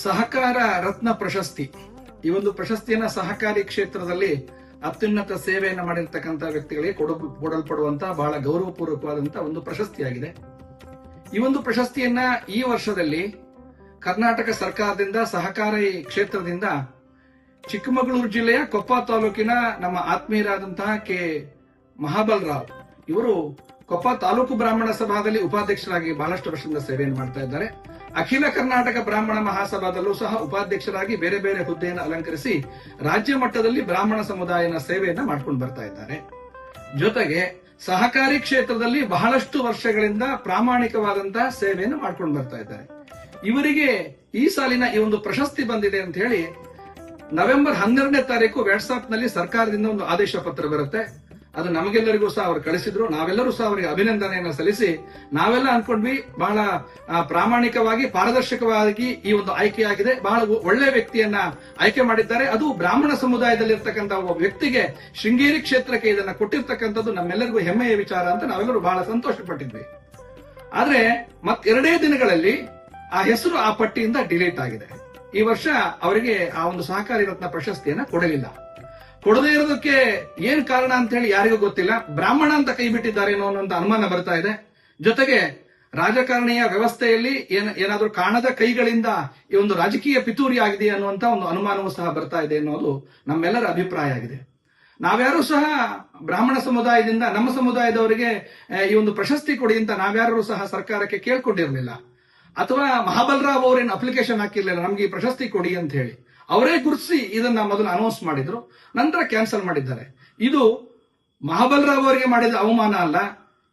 ಸಹಕಾರ ರತ್ನ ಪ್ರಶಸ್ತಿ. ಈ ಒಂದು ಪ್ರಶಸ್ತಿಯನ್ನ ಸಹಕಾರಿ ಕ್ಷೇತ್ರದಲ್ಲಿ ಅತ್ಯುನ್ನತ ಸೇವೆಯನ್ನು ಮಾಡಿರ್ತಕ್ಕಂಥ ವ್ಯಕ್ತಿಗಳಿಗೆ ಕೊಡ ಕೊಡಲ್ಪಡುವಂತಹ ಬಹಳ ಗೌರವಪೂರ್ವಕವಾದಂತಹ ಒಂದು ಪ್ರಶಸ್ತಿಯಾಗಿದೆ. ಈ ಒಂದು ಪ್ರಶಸ್ತಿಯನ್ನ ಈ ವರ್ಷದಲ್ಲಿ ಕರ್ನಾಟಕ ಸರ್ಕಾರದಿಂದ, ಸಹಕಾರಿ ಕ್ಷೇತ್ರದಿಂದ ಚಿಕ್ಕಮಗಳೂರು ಜಿಲ್ಲೆಯ ಕೊಪ್ಪ ತಾಲೂಕಿನ ನಮ್ಮ ಆತ್ಮೀಯರಾದಂತಹ ಕೆ. ಮಹಾಬಲ್ರಾವ್ ಇವರು ಕೊಪ್ಪ ತಾಲೂಕು ಬ್ರಾಹ್ಮಣ ಸಭಾದಲ್ಲಿ ಉಪಾಧ್ಯಕ್ಷರಾಗಿ ಬಹಳಷ್ಟು ವರ್ಷದಿಂದ ಸೇವೆಯನ್ನು ಮಾಡ್ತಾ ಇದ್ದಾರೆ. ಅಖಿಲ ಕರ್ನಾಟಕ ಬ್ರಾಹ್ಮಣ ಮಹಾಸಭಾದಲ್ಲೂ ಸಹ ಉಪಾಧ್ಯಕ್ಷರಾಗಿ ಬೇರೆ ಬೇರೆ ಹುದ್ದೆಯನ್ನು ಅಲಂಕರಿಸಿ ರಾಜ್ಯ ಮಟ್ಟದಲ್ಲಿ ಬ್ರಾಹ್ಮಣ ಸಮುದಾಯನ ಸೇವೆಯನ್ನ ಮಾಡ್ಕೊಂಡು ಬರ್ತಾ ಇದ್ದಾರೆ. ಜೊತೆಗೆ ಸಹಕಾರಿ ಕ್ಷೇತ್ರದಲ್ಲಿ ಬಹಳಷ್ಟು ವರ್ಷಗಳಿಂದ ಪ್ರಾಮಾಣಿಕವಾದಂತಹ ಸೇವೆಯನ್ನು ಮಾಡ್ಕೊಂಡು ಬರ್ತಾ ಇದ್ದಾರೆ. ಇವರಿಗೆ ಈ ಸಾಲಿನ ಈ ಒಂದು ಪ್ರಶಸ್ತಿ ಬಂದಿದೆ ಅಂತ ಹೇಳಿ ನವೆಂಬರ್ ಹನ್ನೆರಡನೇ ತಾರೀಕು ವ್ಯಾಟ್ಸಾಪ್ನಲ್ಲಿ ಸರ್ಕಾರದಿಂದ ಒಂದು ಆದೇಶ ಪತ್ರ ಬರುತ್ತೆ. ಅದು ನಮಗೆಲ್ಲರಿಗೂ ಸಹ ಅವರು ಕಳಿಸಿದ್ರು. ನಾವೆಲ್ಲರೂ ಸಹ ಅವರಿಗೆ ಅಭಿನಂದನೆಯನ್ನು ಸಲ್ಲಿಸಿ ನಾವೆಲ್ಲ ಅನ್ಕೊಂಡ್ವಿ ಬಹಳ ಪ್ರಾಮಾಣಿಕವಾಗಿ, ಪಾರದರ್ಶಕವಾಗಿ ಈ ಒಂದು ಆಯ್ಕೆಯಾಗಿದೆ ಬಹಳ ಒಳ್ಳೆ ವ್ಯಕ್ತಿಯನ್ನ ಆಯ್ಕೆ ಮಾಡಿದ್ದಾರೆ. ಅದು ಬ್ರಾಹ್ಮಣ ಸಮುದಾಯದಲ್ಲಿರ್ತಕ್ಕಂಥ ಒಬ್ಬ ವ್ಯಕ್ತಿಗೆ ಶೃಂಗೇರಿ ಕ್ಷೇತ್ರಕ್ಕೆ ಇದನ್ನ ಕೊಟ್ಟಿರ್ತಕ್ಕಂಥದ್ದು ನಮ್ಮೆಲ್ಲರಿಗೂ ಹೆಮ್ಮೆಯ ವಿಚಾರ ಅಂತ ನಾವೆಲ್ಲರೂ ಬಹಳ ಸಂತೋಷ ಪಟ್ಟಿದ್ವಿ ಆದ್ರೆ ಮತ್ತೆರಡೇ ದಿನಗಳಲ್ಲಿ ಆ ಹೆಸರು ಆ ಪಟ್ಟಿಯಿಂದ ಡಿಲೀಟ್ ಆಗಿದೆ. ಈ ವರ್ಷ ಅವರಿಗೆ ಆ ಒಂದು ಸಹಕಾರಿ ರತ್ನ ಪ್ರಶಸ್ತಿಯನ್ನ ಕೊಡಲಿಲ್ಲ. ಕೊಡದೇ ಇರೋದಕ್ಕೆ ಏನ್ ಕಾರಣ ಅಂತ ಹೇಳಿ ಯಾರಿಗೂ ಗೊತ್ತಿಲ್ಲ. ಬ್ರಾಹ್ಮಣ ಅಂತ ಕೈ ಬಿಟ್ಟಿದ್ದಾರೆ ಅನ್ನೋ ಅನುಮಾನ ಬರ್ತಾ ಇದೆ. ಜೊತೆಗೆ ರಾಜಕಾರಣಿಯ ವ್ಯವಸ್ಥೆಯಲ್ಲಿ ಏನ್ ಏನಾದ್ರೂ ಕಾಣದ ಕೈಗಳಿಂದ ಈ ಒಂದು ರಾಜಕೀಯ ಪಿತೂರಿ ಆಗಿದೆ ಅನ್ನುವಂತ ಒಂದು ಅನುಮಾನವೂ ಸಹ ಬರ್ತಾ ಇದೆ ಅನ್ನೋದು ನಮ್ಮೆಲ್ಲರ ಅಭಿಪ್ರಾಯ ಆಗಿದೆ. ನಾವ್ಯಾರು ಸಹ ಬ್ರಾಹ್ಮಣ ಸಮುದಾಯದಿಂದ ನಮ್ಮ ಸಮುದಾಯದವರಿಗೆ ಈ ಒಂದು ಪ್ರಶಸ್ತಿ ಕೊಡಿ ಅಂತ ನಾವ್ಯಾರು ಸಹ ಸರ್ಕಾರಕ್ಕೆ ಕೇಳ್ಕೊಂಡಿರ್ಲಿಲ್ಲ. ಅಥವಾ ಮಹಾಬಲರಾವ್ ಅವರೇನು ಅಪ್ಲಿಕೇಶನ್ ಹಾಕಿರ್ಲಿಲ್ಲ, ನಮ್ಗೆ ಈ ಪ್ರಶಸ್ತಿ ಕೊಡಿ ಅಂತ ಹೇಳಿ. ಅವರೇ ಗುರುತಿಸಿ ಇದನ್ನ ಮೊದಲು ಅನೌನ್ಸ್ ಮಾಡಿದ್ರು, ನಂತರ ಕ್ಯಾನ್ಸಲ್ ಮಾಡಿದ್ದಾರೆ. ಇದು ಮಹಾಬಲರಾವ್ ಅವರಿಗೆ ಮಾಡಿದ ಅವಮಾನ ಅಲ್ಲ,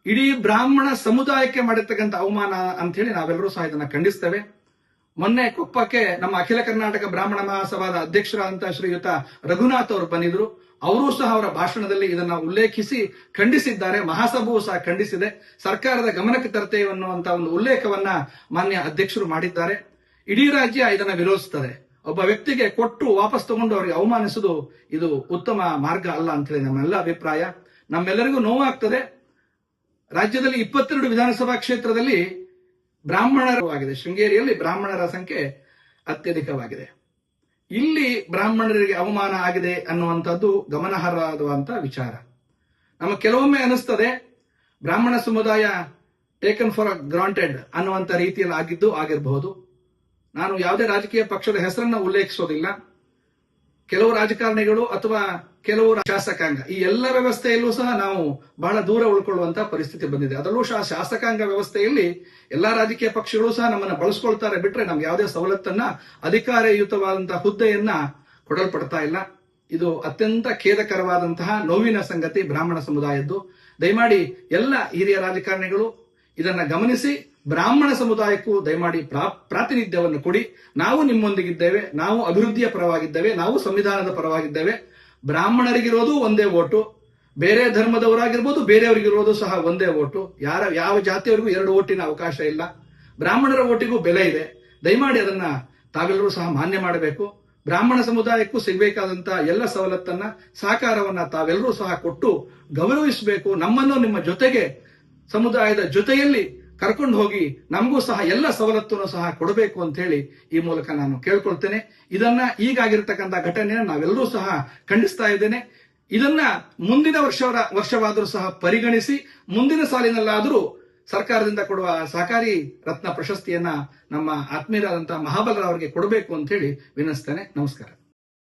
ಇಡೀ ಬ್ರಾಹ್ಮಣ ಸಮುದಾಯಕ್ಕೆ ಮಾಡಿರ್ತಕ್ಕಂಥ ಅವಮಾನ ಅಂತ ಹೇಳಿ ನಾವೆಲ್ಲರೂ ಸಹ ಇದನ್ನ ಖಂಡಿಸ್ತೇವೆ. ಮೊನ್ನೆ ಕೊಪ್ಪಕ್ಕೆ ನಮ್ಮ ಅಖಿಲ ಕರ್ನಾಟಕ ಬ್ರಾಹ್ಮಣ ಮಹಾಸಭಾದ ಅಧ್ಯಕ್ಷರಾದಂತಹ ಶ್ರೀಯುತ ರಘುನಾಥ್ ಅವರು ಬಂದಿದ್ರು. ಅವರೂ ಸಹ ಅವರ ಭಾಷಣದಲ್ಲಿ ಇದನ್ನ ಉಲ್ಲೇಖಿಸಿ ಖಂಡಿಸಿದ್ದಾರೆ. ಮಹಾಸಭೆಯು ಸಹ ಖಂಡಿಸಿದೆ. ಸರ್ಕಾರದ ಗಮನಕ್ಕೆ ತರ್ತೇವೆ ಅನ್ನುವಂತ ಒಂದು ಉಲ್ಲೇಖವನ್ನ ಮಾನ್ಯ ಅಧ್ಯಕ್ಷರು ಮಾಡಿದ್ದಾರೆ. ಇಡೀ ರಾಜ್ಯ ಇದನ್ನ ವಿರೋಧಿಸುತ್ತದೆ. ಒಬ್ಬ ವ್ಯಕ್ತಿಗೆ ಕೊಟ್ಟು ವಾಪಸ್ ತಗೊಂಡು ಅವರಿಗೆ ಅವಮಾನಿಸುವುದು ಇದು ಉತ್ತಮ ಮಾರ್ಗ ಅಲ್ಲ ಅಂತ ಹೇಳಿ ನಮ್ಮೆಲ್ಲ ಅಭಿಪ್ರಾಯ. ನಮ್ಮೆಲ್ಲರಿಗೂ ನೋವಾಗ್ತದೆ. ರಾಜ್ಯದಲ್ಲಿ ಇಪ್ಪತ್ತೆರಡು ವಿಧಾನಸಭಾ ಕ್ಷೇತ್ರದಲ್ಲಿ ಬ್ರಾಹ್ಮಣರು ಆಗಿದೆ. ಶೃಂಗೇರಿಯಲ್ಲಿ ಬ್ರಾಹ್ಮಣರ ಸಂಖ್ಯೆ ಅತ್ಯಧಿಕವಾಗಿದೆ. ಇಲ್ಲಿ ಬ್ರಾಹ್ಮಣರಿಗೆ ಅವಮಾನ ಆಗಿದೆ ಅನ್ನುವಂಥದ್ದು ಗಮನಾರ್ಹವಾದಂತಹ ವಿಚಾರ. ನಮಗೆ ಕೆಲವೊಮ್ಮೆ ಅನಿಸ್ತದೆ ಬ್ರಾಹ್ಮಣ ಸಮುದಾಯ ಟೇಕನ್ ಫಾರ್ ಗ್ರಾಂಟೆಡ್ ಅನ್ನುವಂಥ ರೀತಿಯಲ್ಲಿ ಆಗಿದ್ದು ಆಗಿರಬಹುದು. ನಾನು ಯಾವುದೇ ರಾಜಕೀಯ ಪಕ್ಷದ ಹೆಸರನ್ನು ಉಲ್ಲೇಖಿಸೋದಿಲ್ಲ. ಕೆಲವು ರಾಜಕಾರಣಿಗಳು ಅಥವಾ ಕೆಲವು ಶಾಸಕಾಂಗ, ಈ ಎಲ್ಲ ವ್ಯವಸ್ಥೆಯಲ್ಲೂ ಸಹ ನಾವು ಬಹಳ ದೂರ ಉಳ್ಕೊಳ್ಳುವಂತಹ ಪರಿಸ್ಥಿತಿ ಬಂದಿದೆ. ಅದರಲ್ಲೂ ಸಹ ಶಾಸಕಾಂಗ ವ್ಯವಸ್ಥೆಯಲ್ಲಿ ಎಲ್ಲಾ ರಾಜಕೀಯ ಪಕ್ಷಗಳು ಸಹ ನಮ್ಮನ್ನ ಬಳಸ್ಕೊಳ್ತಾರೆ ಬಿಟ್ರೆ ನಮ್ಗೆ ಯಾವುದೇ ಸವಲತ್ತನ್ನ ಅಧಿಕಾರಯುತವಾದಂತಹ ಹುದ್ದೆಯನ್ನ ಕೊಡಲ್ಪಡ್ತಾ ಇಲ್ಲ. ಇದು ಅತ್ಯಂತ ಖೇದಕರವಾದಂತಹ ನೋವಿನ ಸಂಗತಿ ಬ್ರಾಹ್ಮಣ ಸಮುದಾಯದ್ದು. ದಯಮಾಡಿ ಎಲ್ಲ ಹಿರಿಯ ರಾಜಕಾರಣಿಗಳು ಇದನ್ನ ಗಮನಿಸಿ, ಬ್ರಾಹ್ಮಣ ಸಮುದಾಯಕ್ಕೂ ದಯಮಾಡಿ ಪ್ರಾ- ಪ್ರಾತಿನಿಧ್ಯವನ್ನು ಕೊಡಿ. ನಾವು ನಿಮ್ಮೊಂದಿಗಿದ್ದೇವೆ, ನಾವು ಅಭಿವೃದ್ಧಿಯ ಪರವಾಗಿದ್ದೇವೆ, ನಾವು ಸಂವಿಧಾನದ ಪರವಾಗಿದ್ದೇವೆ. ಬ್ರಾಹ್ಮಣರಿಗಿರೋದು ಒಂದೇ ಓಟು, ಬೇರೆ ಧರ್ಮದವರಾಗಿರ್ಬೋದು ಬೇರೆಯವರಿಗಿರೋದು ಸಹ ಒಂದೇ ಓಟು. ಯಾರ, ಯಾವ ಜಾತಿಯವರಿಗೂ ಎರಡು ಓಟಿನ ಅವಕಾಶ ಇಲ್ಲ. ಬ್ರಾಹ್ಮಣರ ಓಟಿಗೂ ಬೆಲೆ ಇದೆ. ದಯಮಾಡಿ ಅದನ್ನ ತಾವೆಲ್ಲರೂ ಸಹ ಮಾನ್ಯ ಮಾಡಬೇಕು. ಬ್ರಾಹ್ಮಣ ಸಮುದಾಯಕ್ಕೂ ಸಿಗಬೇಕಾದಂತ ಎಲ್ಲ ಸವಲತ್ತನ್ನ, ಸಹಕಾರವನ್ನ ತಾವೆಲ್ಲರೂ ಸಹ ಕೊಟ್ಟು ಗೌರವಿಸಬೇಕು. ನಮ್ಮನ್ನು ನಿಮ್ಮ ಜೊತೆಗೆ, ಸಮುದಾಯದ ಜೊತೆಯಲ್ಲಿ ಕರ್ಕೊಂಡು ಹೋಗಿ ನಮಗೂ ಸಹ ಎಲ್ಲ ಸವಲತ್ತನ್ನು ಸಹ ಕೊಡಬೇಕು ಅಂತ ಹೇಳಿ ಈ ಮೂಲಕ ನಾನು ಕೇಳ್ಕೊಳ್ತೇನೆ. ಇದನ್ನ ಈಗಾಗಿರ್ತಕ್ಕಂಥ ಘಟನೆಯನ್ನು ನಾವೆಲ್ಲರೂ ಸಹ ಖಂಡಿಸ್ತಾ ಇದ್ದೇನೆ. ಇದನ್ನ ಮುಂದಿನ ವರ್ಷ ವರ್ಷವಾದರೂ ಸಹ ಪರಿಗಣಿಸಿ ಮುಂದಿನ ಸಾಲಿನಲ್ಲಾದರೂ ಸರ್ಕಾರದಿಂದ ಕೊಡುವ ಸಹಕಾರಿ ರತ್ನ ಪ್ರಶಸ್ತಿಯನ್ನ ನಮ್ಮ ಆತ್ಮೀಯರಾದಂತಹ ಮಹಾಬಲರವರಿಗೆ ಕೊಡಬೇಕು ಅಂತ ಹೇಳಿ ವಿನಸ್ತೇನೆ ನಮಸ್ಕಾರ.